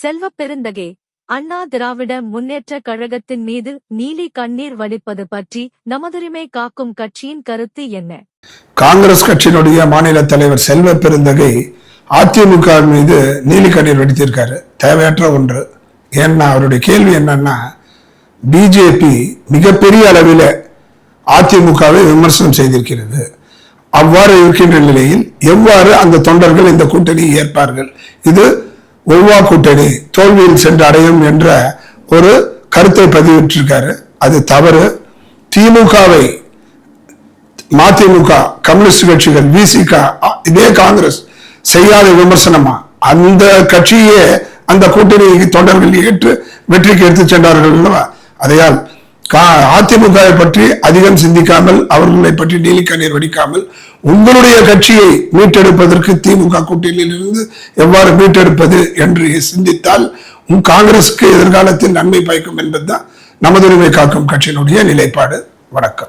செல்வ பெருந்தகே. அண்ணா திராவிட முன்னேற்ற கழகத்தின் மீது நீலி கண்ணீர் வடிப்பது பற்றி நமதுரிமை காக்கும் கட்சியின் கருத்து என்ன? காங்கிரஸ் கட்சியினுடைய மாநில தலைவர் செல்வ பெருந்தகை அதிமுக மீது நீலி கண்ணீர் வெடித்திருக்காரு. தேவையற்ற ஒன்று. ஏன்னா அவருடைய கேள்வி என்னன்னா பிஜேபி மிகப்பெரிய அளவில் அதிமுகவை விமர்சனம் செய்திருக்கிறது. அவ்வாறு இருக்கின்ற நிலையில் எவ்வாறு அந்த தொண்டர்கள் இந்த கூட்டணியை ஏற்பார்கள்? இது ஒவ்வா கூட்டணி தோல்வியில் சென்று அடையும் என்ற ஒரு கருத்தை பதிவிட்டிருக்காரு. அது தவறு. திமுகவை மதிமுக கம்யூனிஸ்ட் கட்சிகள் விசிக இதே காங்கிரஸ் செய்யாத விமர்சனமா? அந்த கட்சியே அந்த கூட்டணி தொண்டர்கள் ஏற்று வெற்றிக்கு எடுத்து சென்றார்கள் அல்லவா? அதையால் அதிமுகவை பற்றி அதிகம் சிந்திக்காமல் அவர்களை பற்றி நீலி கண்ணீர் வடிக்காமல் உங்களுடைய கட்சியை மீட்டெடுப்பதற்கு திமுக கூட்டணியிலிருந்து எவ்வாறு மீட்டெடுப்பது என்று சிந்தித்தால் உன் காங்கிரசுக்கு எதிர்காலத்தில் நன்மை பயக்கும் என்பதுதான் நமதுரிமை காக்கும் கட்சியினுடைய நிலைப்பாடு. வணக்கம்.